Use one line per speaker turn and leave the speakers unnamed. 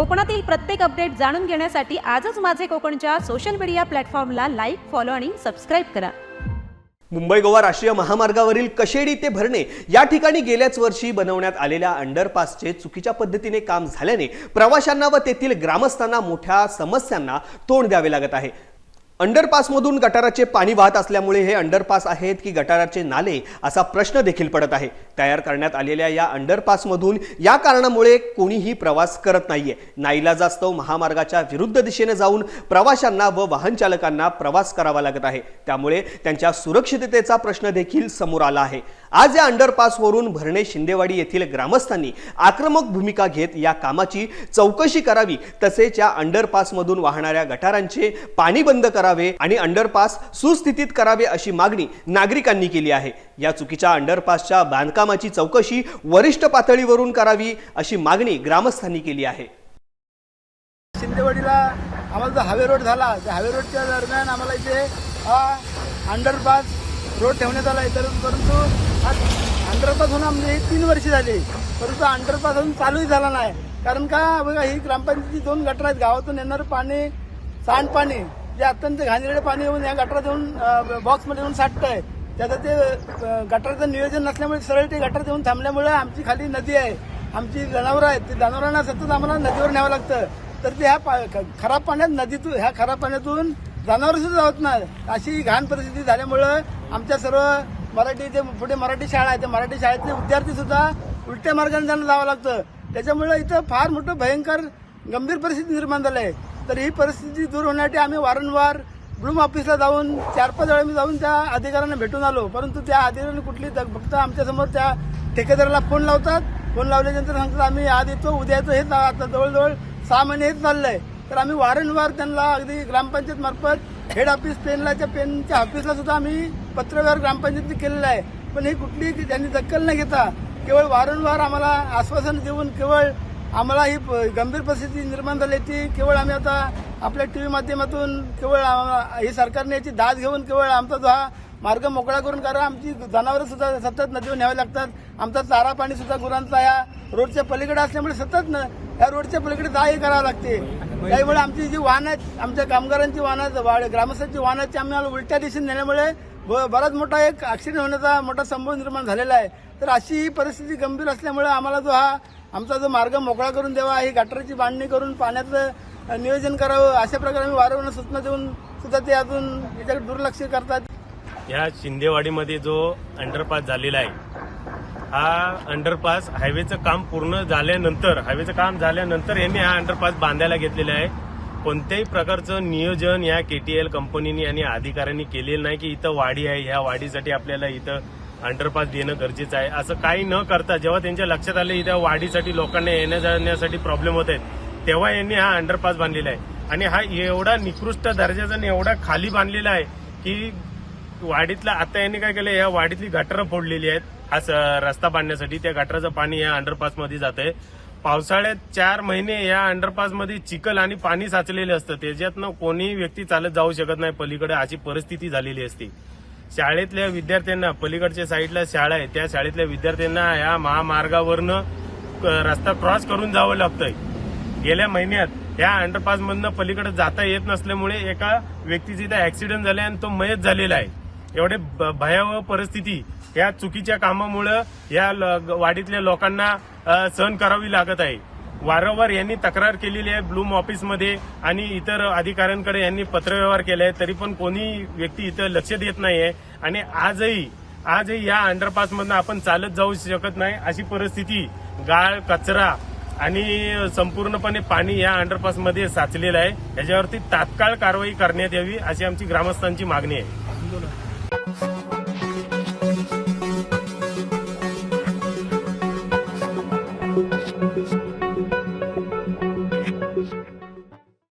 कोकणातील प्रत्येक अपडेट जाणून घेण्यासाठी आजच माझे कोकणच्या सोशल मीडिया प्लॅटफॉर्मला लाईक फॉलो आणि सबस्क्राईब करा.
मुंबई गोवा राष्ट्रीय महामार्गावरील कशेडी ते भरणे या ठिकाणी गेल्याच वर्षी बनवण्यात आलेल्या अंडरपासचे चुकीच्या पद्धतीने काम झाल्याने प्रवाशांना व तेथील ग्रामस्थांना मोठ्या समस्यांना तोंड द्यावे लागत आहे. अंडरपासमधून गटाराचे पाणी वाहत असल्यामुळे हे अंडरपास आहेत की गटाराचे नाले असा प्रश्न देखील पडत आहे. तयार करण्यात आलेल्या या अंडरपासमधून या कारणामुळे कोणीही प्रवास करत नाहीये. नाईलाजास्तव महामार्गाच्या विरुद्ध दिशेने जाऊन प्रवाशांना व वाहन चालकांना प्रवास करावा लागत आहे. त्यामुळे त्यांच्या सुरक्षिततेचा प्रश्न देखील समोर आला आहे. आज या अंडरपासवरून भरणे शिंदेवाडी येथील ग्रामस्थांनी आक्रमक भूमिका घेत या कामाची चौकशी करावी तसेच या अंडरपासमधून वाहणाऱ्या गटारांचे पाणी बंद करावे आणि अंडरपास सुस्थितीत करावे अशी मागणी नागरिकांनी केली आहे. या चुकीच्या अंडरपासच्या बांधकामाची चौकशी वरिष्ठ पातळीवरून करावी अशी मागणी ग्रामस्थांनी केली आहे.
शिंदेवाडीला आम्हाला जो हावे रोड झाला त्या हावे रोडच्या दरम्यान आम्हाला इथे अंडरपास रोड ठेवण्यात आला आहे. तर परंतु अंडरपास होऊन आमचे तीन वर्ष झाली. परंतु अंडरपास अजून चालूही झाला नाही. कारण का बघा ही ग्रामपंचायतीची दोन गटर आहेत. गावातून येणारं पाणी सांडपाणी जे अत्यंत घाणेरडे पाणी येऊन या गटरात येऊन बॉक्समध्ये येऊन साठतं आहे त्याचं ते अ, नियोजन नसल्यामुळे सरळ ते गटर येऊन थांबल्यामुळे आमची खाली नदी आहे. आमची जनावरं आहेत. ते जनावरांना सतत आम्हाला नदीवर न्यावं लागतं. तर ते ह्या पा- ख- खराब पाण्यात नदीतून ह्या खराब पाण्यातून जनावर सुद्धा जात नाही. अशी घाण परिस्थिती झाल्यामुळं आमच्या सर्व मराठी जे पुढे मराठी शाळा आहे त्या मराठी शाळेतले विद्यार्थी सुद्धा उलट्या मार्गाने त्यांना जावं लागतं. त्याच्यामुळं इथं फार मोठं भयंकर गंभीर परिस्थिती निर्माण झाली आहे. तर ही परिस्थिती दूर होण्यासाठी आम्ही वारंवार ब्लूम ऑफिसला जाऊन चार पाच वेळा मी जाऊन त्या अधिकाऱ्यांना भेटून आलो. परंतु त्या अधिकाऱ्यांनी कुठली फक्त आमच्यासमोर त्या ठेकेदाराला फोन लावतात. फोन लावल्यानंतर सांगतात आम्ही आज येतो उद्या येतो. हेच आता जवळजवळ सहा महिने हेच चाललंय. तर आम्ही वारंवार त्यांना अगदी ग्रामपंचायत मार्फत हेड ऑफिस पेनलाच्या पेनच्या ऑफिसला सुद्धा आम्ही पत्रव्यवहार ग्रामपंचायतने केलेला आहे. पण ही कुठली त्यांनी दखल न घेता केवळ वारंवार आम्हाला आश्वासन देऊन केवळ आम्हाला ही प- गंभीर परिस्थिती निर्माण झाली ती केवळ आम्ही आता आपल्या टी व्ही माध्यमातून केवळ आम्हाला- ही सरकारने याची दाद घेऊन केवळ आमचा जो हा मार्ग मोकळा करून कारण आमची जनावरं सुद्धा सतत नदीवर न्यावे लागतात. आमचा चारा पाणी सुद्धा गुरांचा या रोडच्या पलीकडे असल्यामुळे सतत न या रोडच्या पलीकडे जाही करावं लागते. त्यामुळे आमची जी वाहनं आहेत आमच्या कामगारांची वाहनं आहेत, वा- ग्रामस्थांची वाहन आहेत, ती आम्हाला उलट्या दिशेने नेल्यामुळे ब- बराच मोठा एक ऍक्सिडेंट होण्याचा मोठा संभव निर्माण झालेला आहे. तर अशी ही परिस्थिती गंभीर असल्यामुळे आम्हाला जो हा आमचा जो मार्ग मोकळा करून द्यावा ही गटाराची बांधणी करून पाण्याचं नियोजन करावं अशा प्रकारे आम्ही वारंवार सूचना देऊन सुद्धा ते अजून याच्याकडे दुर्लक्ष करतात.
या शिंदेवाडीमध्ये जो अंडरपास झालेला आहे हा अंडरपास हायवेचं काम पूर्ण झाल्यानंतर हायवेचं काम झाल्यानंतर यांनी हा अंडरपास बांधायला घेतलेला आहे. कोणत्याही प्रकारचं नियोजन या के टी एल कंपनीने आणि अधिकाऱ्यांनी केलेलं नाही की इथं वाडी आहे ह्या वाढीसाठी आपल्याला इथं अंडरपास देणं गरजेचं आहे. असं काही न करता जेव्हा त्यांच्या लक्षात आलं इथं वाढीसाठी लोकांना येण्या जाण्यासाठी प्रॉब्लेम होत आहेत तेव्हा यांनी हा अंडरपास बांधलेला आहे. आणि हा एवढा निकृष्ट दर्जाचा आणि एवढा खाली बांधलेला आहे की वाडीतला आता यांनी काय केलं या वाडीतली गटारं फोडलेली आहेत. हा रस्ता बांधण्यासाठी त्या गटाराचं पाणी या अंडरपासमध्ये जात आहे पावसाळ्यात चार महिने या अंडरपासमध्ये चिखल आणि पाणी साचलेलं असतं. त्याच्यातनं कोणीही व्यक्ती चालत जाऊ शकत नाही. पलीकडे अशी परिस्थिती झालेली असते. शाळेतल्या विद्यार्थ्यांना पलीकडच्या साईडला शाळा आहे त्या शाळेतल्या विद्यार्थ्यांना या महामार्गावरनं रस्ता क्रॉस करून जावं लागतंय. गेल्या महिन्यात या अंडरपास मधनं पलीकडे जाता येत नसल्यामुळे एका व्यक्तीचा इथं ऍक्सिडेंट झाला आणि तो मयत झालेला आहे. एवढे भयावह परिस्थिती या चुकीच्या कामामुळं या ल- वाडीतल्या लोकांना सहन करावी लागत आहे. वारंवार यांनी तक्रार केलेली आहे ब्लूम ऑफिसमध्ये आणि इतर अधिकाऱ्यांकडे यांनी पत्रव्यवहार केले आहे. तरी पण कोणी व्यक्ती इथं लक्ष देत नाहीये. आणि आजही आजही या अंडरपासमधनं आपण चालत जाऊ शकत नाही. अशी परिस्थिती गाळ कचरा आणि संपूर्णपणे पाणी या अंडरपासमध्ये साचलेलं आहे. याच्यावरती तात्काळ कारवाई करण्यात यावी अशी आमची ग्रामस्थांची मागणी आहे.